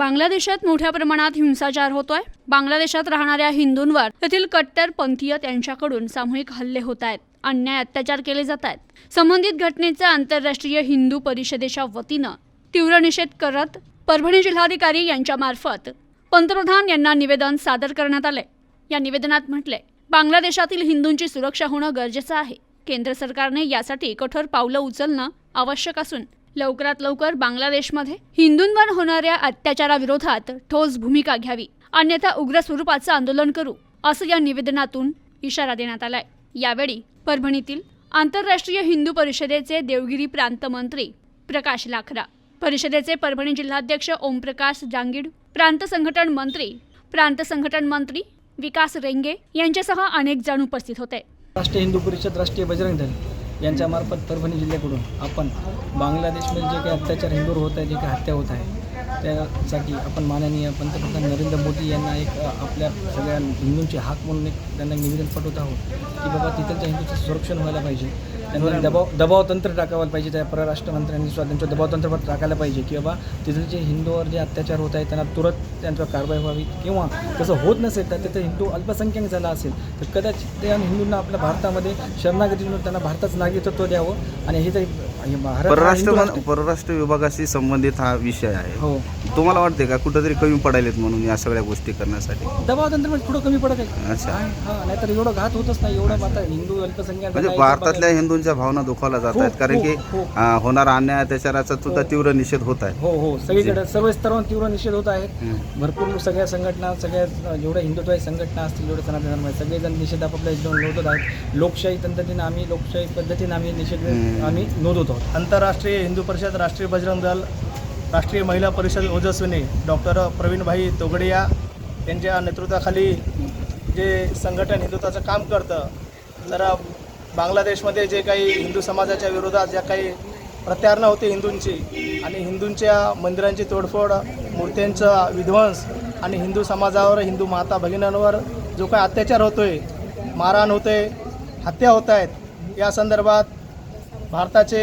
बांगलादेशात मोठ्या प्रमाणात हिंसाचार होतोय. बांगलादेशात राहणाऱ्या हिंदूंवर तेथील कट्टरपंथीय त्यांच्याकडून सामूहिक हल्ले होत आहेत. अन्याय अत्याचार केले जात आहेत. संबंधित घटनेचा आंतरराष्ट्रीय हिंदू परिषदेच्या वतीनं तीव्र निषेध करत परभणी जिल्हाधिकारी यांच्यामार्फत पंतप्रधान यांना निवेदन सादर करण्यात आले. या निवेदनात म्हटले बांगलादेशातील हिंदूंची सुरक्षा होणं गरजेचं आहे. केंद्र सरकारने यासाठी कठोर पावलं उचलणं आवश्यक असून लवकरात लवकर बांगलादेशमध्ये. हिंदूंवर होणाऱ्या अत्याचाराविरोधात ठोस भूमिका घ्यावी. अन्यथा उग्र स्वरूपाचं आंदोलन करू असं या निवेदनातून इशारा देण्यात आलाय. यावेळी परभणीतील आंतरराष्ट्रीय हिंदू परिषदेचे देवगिरी प्रांत मंत्री प्रकाश लाखरा परिषदेचे परभणी जिल्हाध्यक्ष ओमप्रकाश जांगीड प्रांत संघटन मंत्री प्रांत संघटन मंत्री विकास रेंगे यांच्यासह अनेक जण उपस्थित होते. राष्ट्रीय हिंदू परिषद राष्ट्रीय बजरंग दल यांच्यामार्फत परभणी जिल्ह्याकडून आपण बांगलादेशमध्ये जे काही अत्याचार हिंदूवर होत आहे जे काही हत्या होत आहे त्यासाठी आपण माननीय पंतप्रधान नरेंद्र मोदी यांना एक आपल्या सगळ्या हिंदूंची हाक म्हणून एक त्यांना निवेदन पाठवत आहोत की बाबा तिथलच्या हिंदूचं संरक्षण व्हायला पाहिजे. त्यांना दबाव दबाव तंत्र टाकायला पाहिजे त्या परराष्ट्र मंत्र्यांनी सुद्धा त्यांचं दबाव तंत्र टाकायला पाहिजे की बाबा तिथले जे हिंदूवर जे अत्याचार होत आहे त्यांना तुरंत त्यांच्यावर कारवाई व्हावी किंवा तसं होत नसेल तर तिथं हिंदू अल्पसंख्याक झाला असेल तर कदाचित त्या हिंदूंना आपल्या भारतामध्ये शरणागती म्हणून त्यांना भारताचं नागरिकत्व द्यावं आणि हे तर भारत परराष्ट्र हिंदू परराष्ट्र विभागाशी संबंधित हा विषय आहे. हो. तुम्हाला वाटते का कुठंतरी कमी पडायलेत म्हणून या सगळ्या गोष्टी करण्यासाठी? दबाव तंत्र म्हणजे थोडं कमी पडत आहे. अच्छा. हा नाहीतर एवढं घात होतच नाही एवढं आता हिंदू अल्पसंख्याक म्हणजे भारतातल्या हिंदूंच्या भावना दुखावल्या जात आहेत. हो, कारण हो, की हो. होणारा अन्याय अत्याचाराचा सुद्धा तीव्र निषेध होत आहे. हो हो. सगळीकडे सर्व स्तरावर तीव्र निषेध होत आहे. भरपूर सगळ्या संघटना सगळ्या जेवढ्या हिंदुत्वादी संघटना असतील जेवढे सनातन धर्म आहेत सगळेजण निषेध आपापल्या याच्यावर नोंदवत आहेत. लोकशाही पद्धतीनं आम्ही लोकशाही पद्धतीनं आम्ही निषेध. आम्ही नोंदवत आहोत. आंतरराष्ट्रीय हिंदू परिषद राष्ट्रीय बजरंग दल राष्ट्रीय महिला परिषद ओजस्विनी डॉक्टर प्रवीणभाई तोगडिया यांच्या नेतृत्वाखाली जे संघटन हिंदुत्वाचं काम करतं तर बांगलादेशमध्ये जे काही हिंदू समाजाच्या विरोधात ज्या काही प्रत्यारणा होते हिंदूंची आणि हिंदूंच्या मंदिरांची तोडफोड मूर्त्यांचा विध्वंस आणि हिंदू समाजावर हिंदू माता भगिनींवर जो काही अत्याचार होतोय मारहाण होते हत्या होत आहेत या संदर्भात भारताचे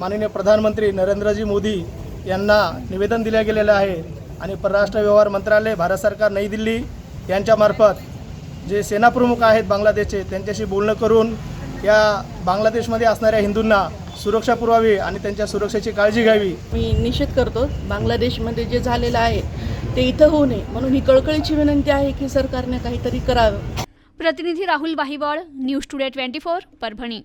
माननीय प्रधानमंत्री नरेंद्रजी मोदी यांना निवेदन दिले गेलेलं आहे आणि परराष्ट्र व्यवहार मंत्रालय भारत सरकार नई दिल्ली यांच्यामार्फत जे सेनाप्रमुख आहेत बांगलादेशचे त्यांच्याशी बोलणं करून या बांगलादेशमध्ये असणाऱ्या हिंदूंना सुरक्षा पुरवावी आणि त्यांच्या सुरक्षेची काळजी घ्यावी. मी निषेध करतो बांगलादेशमध्ये जे झालेलं आहे ते इथं होऊ नये. म्हणून ही कळकळीची विनंती आहे की सरकारने काहीतरी करावं. प्रतिनिधी Rahul Wahiwal news today twenty four Parbhani.